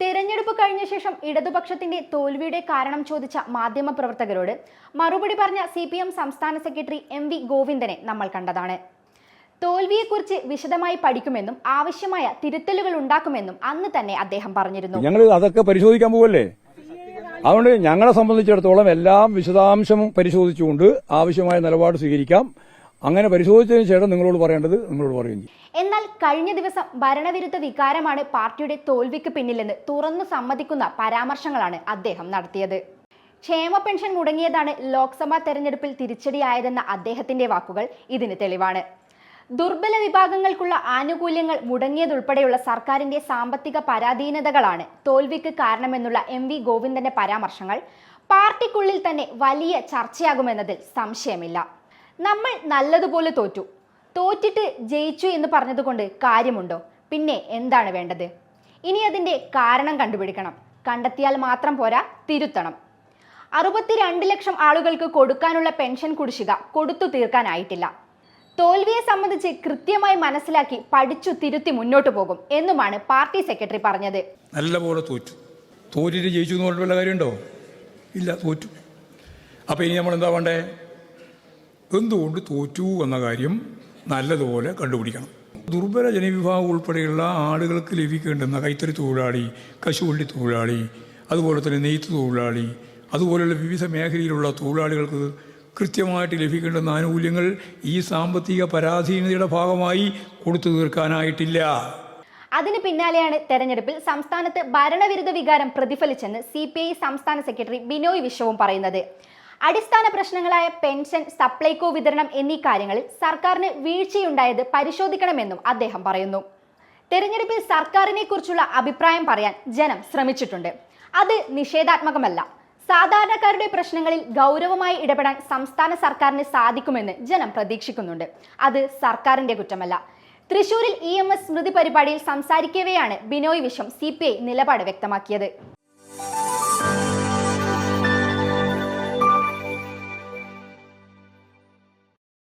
തെരഞ്ഞെടുപ്പ് കഴിഞ്ഞ ശേഷം ഇടതുപക്ഷത്തിന്റെ തോൽവിയുടെ കാരണം ചോദിച്ച മാധ്യമപ്രവർത്തകരോട് മറുപടി പറഞ്ഞ സി പി എം സംസ്ഥാന സെക്രട്ടറി എം വി ഗോവിന്ദനെ നമ്മൾ കണ്ടതാണ്. തോൽവിയെക്കുറിച്ച് വിശദമായി പഠിക്കുമെന്നും ആവശ്യമായ തിരുത്തലുകൾ ഉണ്ടാക്കുമെന്നും അന്ന് തന്നെ അദ്ദേഹം പറഞ്ഞിരുന്നു. ഞങ്ങൾ അതൊക്കെ പരിശോധിക്കാൻ പോവല്ലേ? അതുകൊണ്ട് ഞങ്ങളെ സംബന്ധിച്ചിടത്തോളം എല്ലാം വിശദാംശം പരിശോധിച്ചുകൊണ്ട് ആവശ്യമായ നിലപാട് സ്വീകരിക്കാം. അങ്ങനെ പരിശോധിച്ചതിന് ശേഷം നിങ്ങളോട് പറയേണ്ടത് നിങ്ങളോട് പറയും എന്നാൽ കഴിഞ്ഞ ദിവസം ഭരണവിരുദ്ധ വികാരമാണ് പാർട്ടിയുടെ തോൽവിക്ക് പിന്നിലെന്ന് തുറന്നു സമ്മതിക്കുന്ന പരാമർശങ്ങളാണ് അദ്ദേഹം നടത്തിയത്. ക്ഷേമ പെൻഷൻ മുടങ്ങിയതാണ് ലോക്സഭാ തെരഞ്ഞെടുപ്പിൽ തിരിച്ചടിയായതെന്ന അദ്ദേഹത്തിന്റെ വാക്കുകൾ ഇതിന് തെളിവാണ്. ദുർബല വിഭാഗങ്ങൾക്കുള്ള ആനുകൂല്യങ്ങൾ മുടങ്ങിയതുൾപ്പെടെയുള്ള സർക്കാരിന്റെ സാമ്പത്തിക പരാധീനതകളാണ് തോൽവിക്ക് കാരണമെന്നുള്ള എം വി ഗോവിന്ദന്റെ പരാമർശങ്ങൾ. പാർട്ടിക്കുള്ളിൽ തന്നെ വലിയ ചർച്ചയാകുമെന്നതിൽ സംശയമില്ല. നമ്മൾ നല്ലതുപോലെ തോറ്റു. തോറ്റിട്ട് ജയിച്ചു എന്ന് പറഞ്ഞതുകൊണ്ട് കാര്യമുണ്ടോ? പിന്നെ എന്താണ് വേണ്ടത്? ഇനി അതിന്റെ കാരണം കണ്ടുപിടിക്കണം. കണ്ടെത്തിയാൽ മാത്രം പോരാ തിരുത്തണം. അറുപത്തിരണ്ട് ലക്ഷം ആളുകൾക്ക് കൊടുക്കാനുള്ള പെൻഷൻ കുടിശ്ശിക കൊടുത്തു തീർക്കാനായിട്ടില്ല. തോൽവിയെ സംബന്ധിച്ച് കൃത്യമായി മനസ്സിലാക്കി പഠിച്ചു തിരുത്തി മുന്നോട്ട് പോകും എന്നുമാണ് പാർട്ടി സെക്രട്ടറി പറഞ്ഞത്. നല്ലപോലെ തോറ്റു. തോറ്റിട്ട് ജയിച്ചു എന്ന് പറഞ്ഞിട്ട് വല്ല കാര്യമുണ്ടോ? ഇല്ല തോറ്റു. അപ്പോൾ ഇനി നമ്മൾ എന്താ വേണ്ടേ? എന്തുകൊണ്ട് തോറ്റു എന്ന കാര്യം നല്ലതുപോലെ കണ്ടുപിടിക്കണം. ദുർബല ജനവിഭാഗം ഉൾപ്പെടെയുള്ള ആളുകൾക്ക് ലഭിക്കേണ്ടുന്ന കൈത്തറി തൊഴിലാളി കശുവണ്ടി തൊഴിലാളി അതുപോലെ തന്നെ നെയ്ത്ത് തൊഴിലാളി അതുപോലെയുള്ള വിവിധ മേഖലയിലുള്ള തൊഴിലാളികൾക്ക് കൃത്യമായിട്ട് ലഭിക്കേണ്ടുന്ന ആനുകൂല്യങ്ങൾ ഈ സാമ്പത്തിക പരാധീനതയുടെ ഭാഗമായി കൊടുത്തു തീർക്കാനായിട്ടില്ല. അതിന് പിന്നാലെയാണ് തെരഞ്ഞെടുപ്പിൽ സംസ്ഥാനത്ത് ഭരണവിരുദ്ധ വികാരം പ്രതിഫലിച്ചെന്ന് സി സംസ്ഥാന സെക്രട്ടറി ബിനോയ് വിശ്വവും പറയുന്നത്. അടിസ്ഥാന പ്രശ്നങ്ങളായ പെൻഷൻ സപ്ലൈകോ വിതരണം എന്നീ കാര്യങ്ങളിൽ സർക്കാരിന് വീഴ്ചയുണ്ടായത് പരിശോധിക്കണമെന്നും അദ്ദേഹം പറയുന്നു. തെരഞ്ഞെടുപ്പിൽ സർക്കാരിനെ കുറിച്ചുള്ള അഭിപ്രായം പറയാൻ ജനം ശ്രമിച്ചിട്ടുണ്ട്. അത് നിഷേധാത്മകമല്ല. സാധാരണക്കാരുടെ പ്രശ്നങ്ങളിൽ ഗൗരവമായി ഇടപെടാൻ സംസ്ഥാന സർക്കാരിന് സാധിക്കുമെന്ന് ജനം പ്രതീക്ഷിക്കുന്നുണ്ട്. അത് സർക്കാരിന്റെ കുറ്റമല്ല. തൃശൂരിൽ ഇ എം എസ് സ്മൃതി പരിപാടിയിൽ സംസാരിക്കവെയാണ് Binoy Viswam C P I നിലപാട് വ്യക്തമാക്കിയത്.